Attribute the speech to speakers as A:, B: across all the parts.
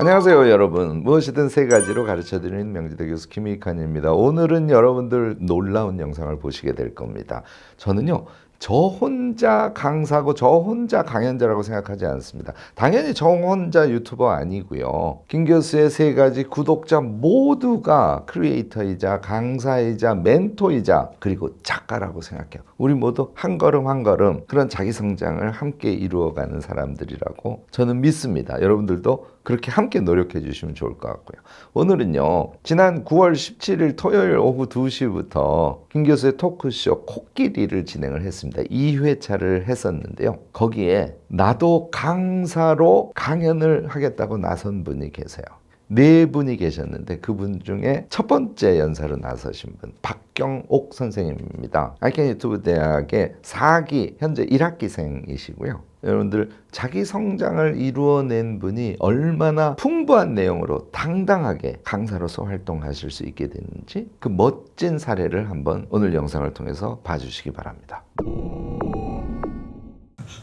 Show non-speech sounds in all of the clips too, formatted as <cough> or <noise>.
A: 안녕하세요 여러분. 무엇이든 세 가지로 가르쳐드리는 명지대 교수 김익환입니다. 오늘은 여러분들 놀라운 영상을 보시게 될 겁니다. 저는요 저 혼자 강사고 저 혼자 강연자라고 생각하지 않습니다. 당연히 저 혼자 유튜버 아니고요. 김 교수의 세 가지 구독자 모두가 크리에이터이자 강사이자 멘토이자 그리고 작가라고 생각해요. 우리 모두 한 걸음 한 걸음 그런 자기 성장을 함께 이루어가는 사람들이라고 저는 믿습니다. 여러분들도 그렇게 함께 노력해 주시면 좋을 것 같고요. 오늘은요, 지난 9월 17일 토요일 오후 2시부터 김 교수의 토크쇼 코끼리를 진행을 했습니다. 2회차를 했었는데요. 거기에 나도 강사로 강연을 하겠다고 나선 분이 계세요. 네 분이 계셨는데 그분 중에 첫 번째 연사로 나서신 분 박경옥 선생님입니다. 아이캔 유튜브 대학의 4기 현재 1학기생이시고요. 여러분들 자기 성장을 이루어낸 분이 얼마나 풍부한 내용으로 당당하게 강사로서 활동하실 수 있게 됐는지 그 멋진 사례를 한번 오늘 영상을 통해서 봐주시기 바랍니다.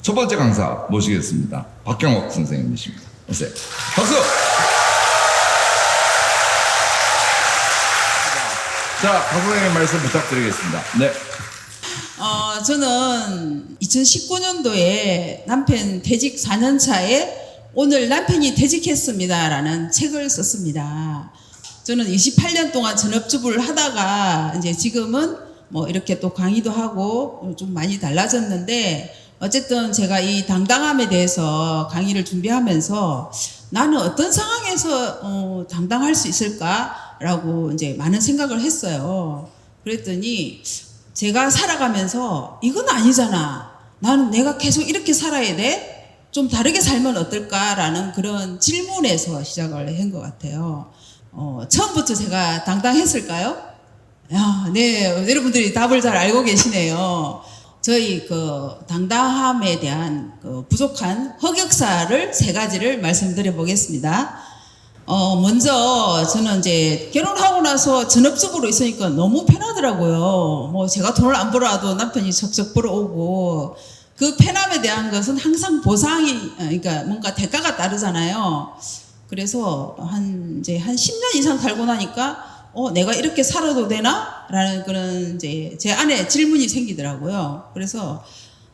B: 첫 번째 강사 모시겠습니다. 박경옥 선생님이십니다. 오세요. 박수! 자, 박 선생님 말씀 부탁드리겠습니다. 네.
C: 어, 저는 2019년도에 남편 퇴직 4년 차에 오늘 남편이 퇴직했습니다라는 책을 썼습니다. 저는 28년 동안 전업주부를 하다가 이제 지금은 뭐 이렇게 또 강의도 하고 좀 많이 달라졌는데 어쨌든 제가 이 당당함에 대해서 강의를 준비하면서 나는 어떤 상황에서 어, 당당할 수 있을까 라고 이제 많은 생각을 했어요. 그랬더니 제가 살아가면서 이건 아니잖아. 나는 내가 계속 이렇게 살아야 돼? 좀 다르게 살면 어떨까라는 그런 질문에서 시작을 한 것 같아요. 어, 처음부터 제가 당당했을까요? 야, 네, 여러분들이 답을 잘 알고 계시네요. 저희 그 당당함에 대한 그 부족한 흑역사를 세 가지를 말씀드려 보겠습니다. 어, 먼저 저는 이제 결혼하고 나서 전업주부로 있으니까 너무 편하더라고요. 뭐 제가 돈을 안 벌어도 남편이 척척 벌어오고 그 편함에 대한 것은 항상 보상이, 어, 그러니까 뭔가 대가가 따르잖아요. 그래서 한 이제 한 10년 이상 살고 나니까 어, 내가 이렇게 살아도 되나? 라는 그런 이제 제 안에 질문이 생기더라고요. 그래서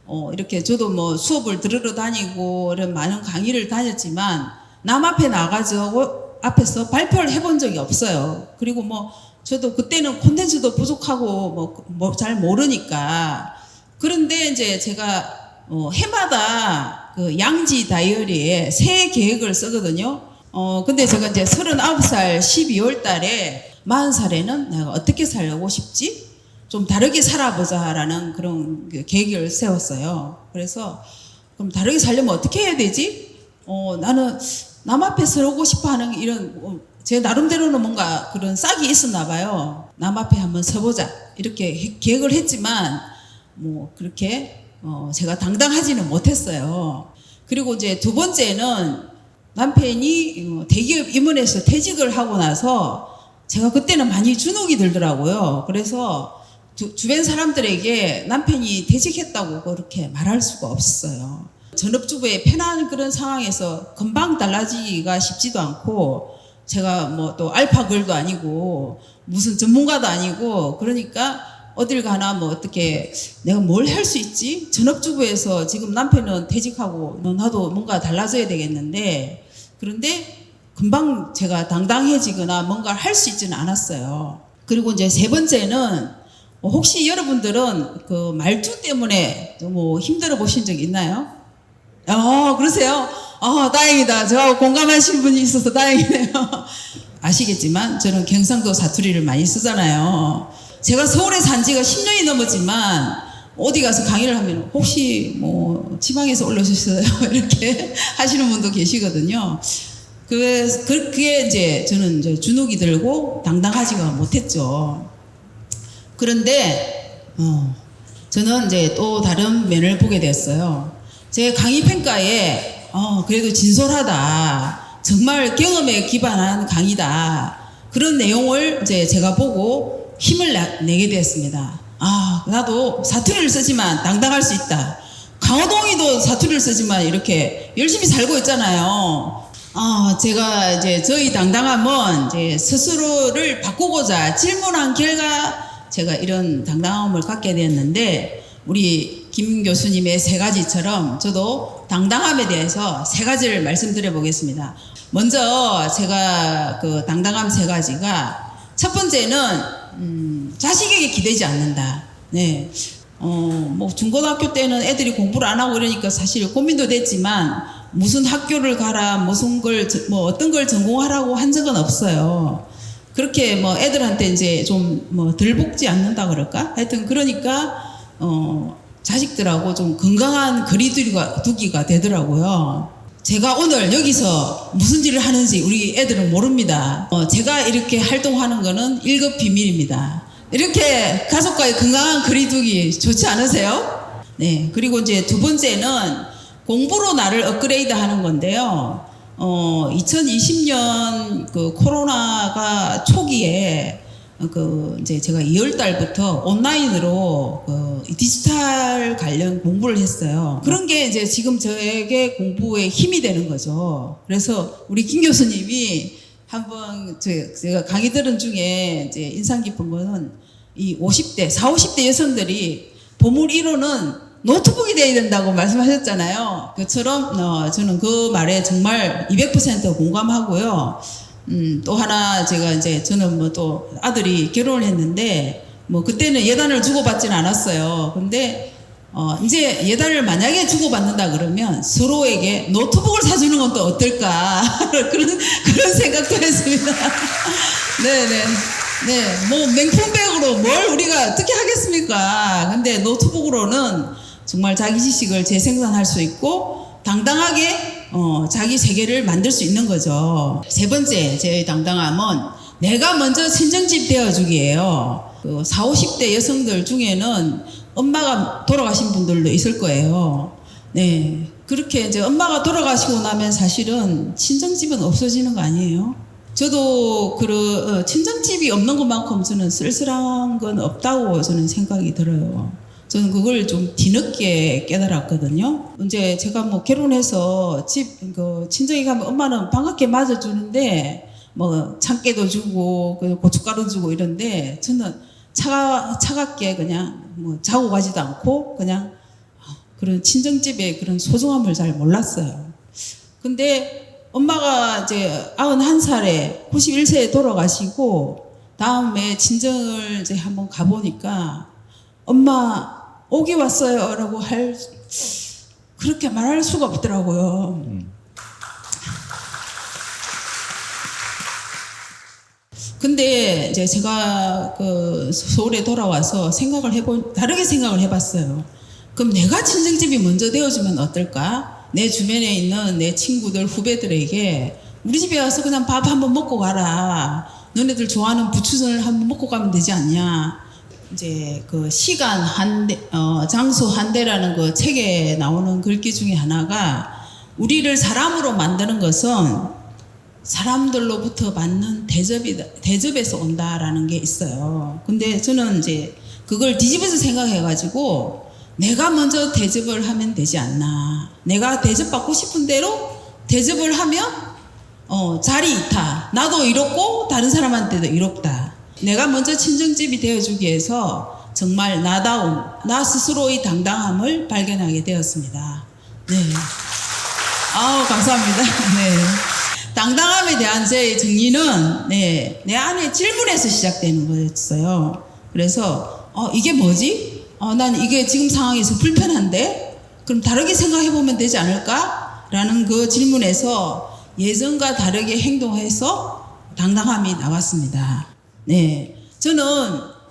C: 어, 이렇게 저도 뭐 수업을 들으러 다니고 이런 많은 강의를 다녔지만 남 앞에 나가지고 앞에서 발표를 해본 적이 없어요. 그리고 뭐 저도 그때는 콘텐츠도 부족하고 뭐잘 모르니까 그런데 이제 제가 어, 해마다 그 양지 다이어리에 새해 계획을 쓰거든요. 어, 근데 제가 이제 39살 12월 달에 40살에는 내가 어떻게 살고 싶지? 좀 다르게 살아보자라는 그런 그 계획을 세웠어요. 그래서 그럼 다르게 살려면 어떻게 해야 되지? 어, 나는 남 앞에 서고 싶어 하는 이런, 어, 제 나름대로는 뭔가 그런 싹이 있었나 봐요. 남 앞에 한번 서보자. 이렇게 해- 계획을 했지만, 뭐, 그렇게, 어, 제가 당당하지는 못했어요. 그리고 이제 두 번째는 남편이 어, 대기업 임원에서 퇴직을 하고 나서 제가 그때는 많이 주눅이 들더라고요. 그래서 주, 주변 사람들에게 남편이 퇴직했다고 그렇게 말할 수가 없어요. 전업주부의 편한 그런 상황에서 금방 달라지기가 쉽지도 않고 제가 뭐 또 알파걸도 아니고 무슨 전문가도 아니고 그러니까 어딜 가나 뭐 어떻게 내가 뭘 할 수 있지? 전업주부에서 지금 남편은 퇴직하고 나도 뭔가 달라져야 되겠는데 그런데 금방 제가 당당해지거나 뭔가 할 수 있지는 않았어요. 그리고 이제 세 번째는 뭐 혹시 여러분들은 그 말투 때문에 뭐 힘들어 보신 적 있나요? 어, 그러세요? 어, 다행이다. 저하고 공감하시는 분이 있어서 다행이네요. <laughs> 아시겠지만 저는 경상도 사투리를 많이 쓰잖아요. 제가 서울에 산 지가 10년이 넘었지만 어디 가서 강의를 하면 혹시 뭐 지방에서 올라오셨어요? <laughs> 이렇게 하시는 분도 계시거든요. 그, 그, 그게 이제 저는 이제 주눅이 들고 당당하지가 못했죠. 그런데, 어, 저는 이제 또 다른 면을 보게 됐어요. 제 강의 평가에, 어, 그래도 진솔하다. 정말 경험에 기반한 강의다. 그런 내용을 이제 제가 보고 힘을 내, 내게 되었습니다. 아, 나도 사투리를 쓰지만 당당할 수 있다. 강호동이도 사투리를 쓰지만 이렇게 열심히 살고 있잖아요. 아, 제가 이제 저희 당당함은 이제 스스로를 바꾸고자 질문한 결과 제가 이런 당당함을 갖게 되었는데 우리 김 교수님의 세 가지처럼 저도 당당함에 대해서 세 가지를 말씀드려 보겠습니다. 먼저 제가 그 당당함 세 가지가 첫 번째는 음, 자식에게 기대지 않는다. 네. 어, 뭐 중고등학교 때는 애들이 공부를 안 하고 이러니까 사실 고민도 됐지만 무슨 학교를 가라, 무슨 걸, 저- 뭐 어떤 걸 전공하라고 한 적은 없어요. 그렇게 뭐 애들한테 이제 좀뭐덜 복지 않는다 그럴까? 하여튼 그러니까 어, 자식들하고 좀 건강한 거리두기가 두기가 되더라고요. 제가 오늘 여기서 무슨 일을 하는지 우리 애들은 모릅니다. 어, 제가 이렇게 활동하는 거는 1급 비밀입니다. 이렇게 가족과의 건강한 거리두기 좋지 않으세요? 네. 그리고 이제 두 번째는 공부로 나를 업그레이드 하는 건데요. 어, 2020년 그 코로나가 초기에 그 이제 제가 2월 달부터 온라인으로 그 디지털 관련 공부를 했어요. 그런 게 이제 지금 저에게 공부에 힘이 되는 거죠. 그래서 우리 김 교수님이 한번 제- 제가 강의 들은 중에 이제 인상 깊은 거는 이 50대, 40, 50대 여성들이 보물 1호는 노트북이 돼야 된다고 말씀하셨잖아요. 그처럼 어, 저는 그 말에 정말 200% 공감하고요. 음, 또 하나 제가 이제 저는 뭐 또 아들이 결혼을 했는데 뭐 그때는 예단을 주고받지는 않았어요. 근데 어, 이제 예단을 만약에 주고받는다 그러면 서로에게 노트북을 사주는 건 또 어떨까 <laughs> 그런 그런 생각도 했습니다. 네네. <laughs> 네, 뭐 명품백으로 뭘 우리가 어떻게 하겠습니까? 근데 노트북으로는 정말 자기 지식을 재생산할 수 있고 당당하게 어, 자기 세계를 만들 수 있는 거죠. 세 번째 제 당당함은 내가 먼저 친정집 되어주기예요. 그 4, 50대 여성들 중에는 엄마가 돌아가신 분들도 있을 거예요. 네. 그렇게 이제 엄마가 돌아가시고 나면 사실은 친정집은 없어지는 거 아니에요? 저도 그 어, 친정집이 없는 것만큼 저는 쓸쓸한 건 없다고 저는 생각이 들어요. 저는 그걸 좀 뒤늦게 깨달았거든요. 이제 제가 뭐 결혼해서 집 그 친정에 가면 엄마는 반갑게 맞아주는데 뭐 참깨도 주고 그 고춧가루 주고 이런데 저는 차가 차갑게 그냥 뭐 자고 가지도 않고 그냥 그런 친정집의 그런 소중함을 잘 몰랐어요. 근데 엄마가 이제 91살에 91세에 돌아가시고 다음에 친정을 이제 한번 가보니까 엄마 오기 왔어요 라고 할 그렇게 말할 수가 없더라고요. 근데 이제 제가 그 서울에 돌아와서 생각을 해본 다르게 생각을 해봤어요. 그럼 내가 친정집이 먼저 되어주면 어떨까? 내 주변에 있는 내 친구들 후배들에게 우리 집에 와서 그냥 밥 한번 먹고 가라. 너네들 좋아하는 부추전을 한번 먹고 가면 되지 않냐? 이제 그 시간 한 대, 어, 장소 한 대라는 그 책에 나오는 글귀 중에 하나가 우리를 사람으로 만드는 것은 사람들로부터 받는 대접이 대접에서 온다라는 게 있어요. 근데 저는 이제 그걸 뒤집어서 생각해가지고 내가 먼저 대접을 하면 되지 않나. 내가 대접받고 싶은 대로 대접을 하면 어, 자리 이타. 나도 이롭고 다른 사람한테도 이롭다. 내가 먼저 친정집이 되어주기 위해서 정말 나다움, 나 스스로의 당당함을 발견하게 되었습니다. 네. 아우, 감사합니다. <laughs> 네. 당당함에 대한 제 정의는 네, 내 안에 질문에서 시작되는 거였어요. 그래서 어, 이게 뭐지? 어, 난 이게 지금 상황에서 불편한데? 그럼 다르게 생각해 보면 되지 않을까? 라는 그 질문에서 예전과 다르게 행동해서 당당함이 나왔습니다. 네. 저는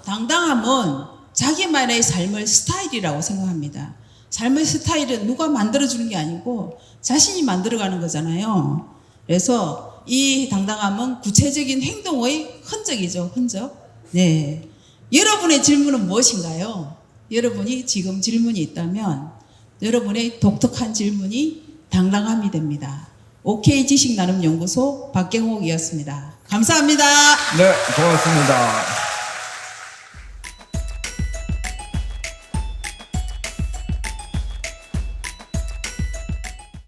C: 당당함은 자기만의 삶의 스타일이라고 생각합니다. 삶의 스타일은 누가 만들어주는 게 아니고 자신이 만들어가는 거잖아요. 그래서 이 당당함은 구체적인 행동의 흔적이죠, 흔적. 네. 여러분의 질문은 무엇인가요? 여러분이 지금 질문이 있다면 여러분의 독특한 질문이 당당함이 됩니다. OK 지식 나눔 연구소 박경옥이었습니다. 감사합니다.
B: 네, 고맙습니다.